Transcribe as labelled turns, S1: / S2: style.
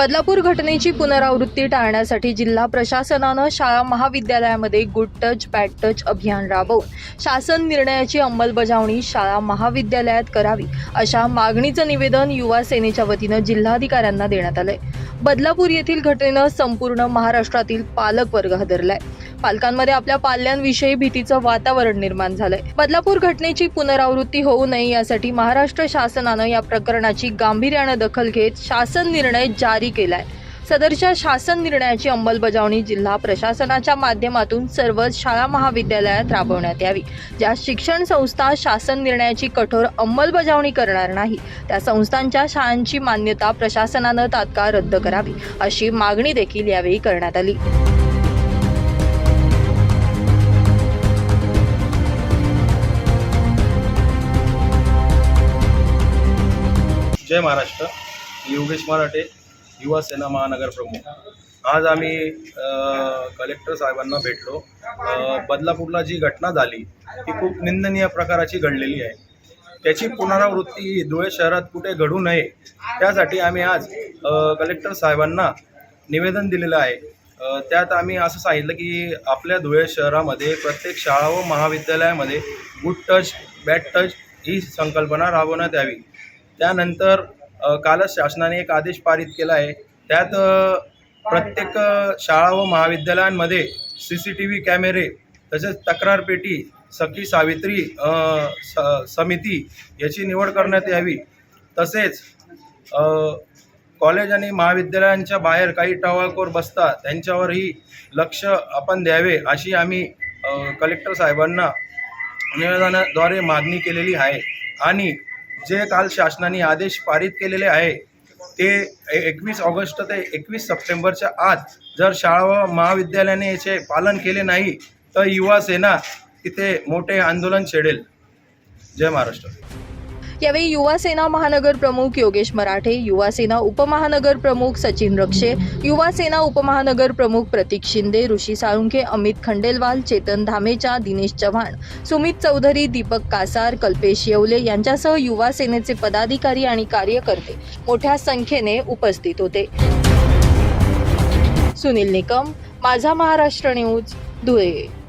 S1: बदलापूर घटनेची पुनरावृत्ती टाळण्यासाठी जिल्हा प्रशासनानं शाळा महाविद्यालयामध्ये गुड टच बॅड टच अभियान राबवून शासन निर्णयाची अंमलबजावणी शाळा महाविद्यालयात करावी अशा मागणीचं निवेदन युवा सेनेच्या वतीनं जिल्हाधिकाऱ्यांना देण्यात आलंय. बदलापूर येथील घटनेनं संपूर्ण महाराष्ट्रातील पालक वर्ग हादरलाय. पालकांमध्ये आपल्या पाल्यांविषयी भीतीचं वातावरण निर्माण झालंय. बदलापूर घटनेची पुनरावृत्ती होऊ नये यासाठी महाराष्ट्र शासनानं या प्रकरणाची गांभीर्यानं दखल घेत शासन निर्णय जारी केलाय. सदरच्या शासन निर्णयाची अंमलबजावणी जिल्हा प्रशासनाच्या माध्यमातून सर्व शाळा महाविद्यालयात राबवण्यात यावी. ज्या शिक्षण संस्था शासन निर्णयाची कठोर अंमलबजावणी करणार नाही त्या संस्थांच्या शाळांची मान्यता प्रशासनानं तात्काळ रद्द करावी अशी मागणी देखील यावेळी करण्यात आली.
S2: जय महाराष्ट्र. योगेश मराठे युवा सेना महानगर प्रमुख. आज आम्ही कलेक्टर साहेबांना भेटलो. बदलापूरला जी घटना झाली ती खूप निंदनीय प्रकाराची घडलेली आहे. त्याची पुनरावृत्ती धुळे शहरात कुठे घडू नये त्यासाठी आम्ही आज कलेक्टर साहेबांना निवेदन दिलेलं आहे. त्यात आम्ही असं सांगितलं की आपल्या धुळे शहरामध्ये प्रत्येक शाळा व महाविद्यालयामध्ये गुड टच बॅड टच ही संकल्पना राबवण्यात यावी. त्यानंतर कालच शासनाने एक आदेश पारित केला आहे. त्यात प्रत्येक शाळा व महाविद्यालयांमध्ये सी सी टी व्ही कॅमेरे तसेच तक्रारपेटी सखी सावित्री स समिती याची निवड करण्यात यावी. तसेच कॉलेज आणि महाविद्यालयांच्या बाहेर काही टवाळखोर बसतात त्यांच्यावरही लक्ष आपण द्यावे अशी आम्ही कलेक्टर साहेबांना निवेदनाद्वारे मागणी केलेली आहे. आणि जे काल शासनाने आदेश पारित केलेले आहे ते एकवीस ऑगस्ट ते एकवीस सप्टेंबरच्या आत जर शाळा व महाविद्यालयाने याचे पालन केले नाही तर युवा सेना तिथे मोठे आंदोलन छेडेल. जय महाराष्ट्र.
S1: यावेळी युवा सेना महानगर प्रमुख योगेश मराठे युवा सेना उपमहानगर प्रमुख सचिन रक्षे युवा सेना उपमहानगर प्रमुख प्रतीक शिंदे ऋषी साळुंखे अमित खंडेलवाल चेतन धामेचा दिनेश चव्हाण सुमित चौधरी दीपक कासार कल्पेश येवले यांच्यासह युवा सेनेचे पदाधिकारी आणि कार्यकर्ते मोठ्या संख्येने उपस्थित होते. सुनील निकम माझा महाराष्ट्र न्यूज धुळे.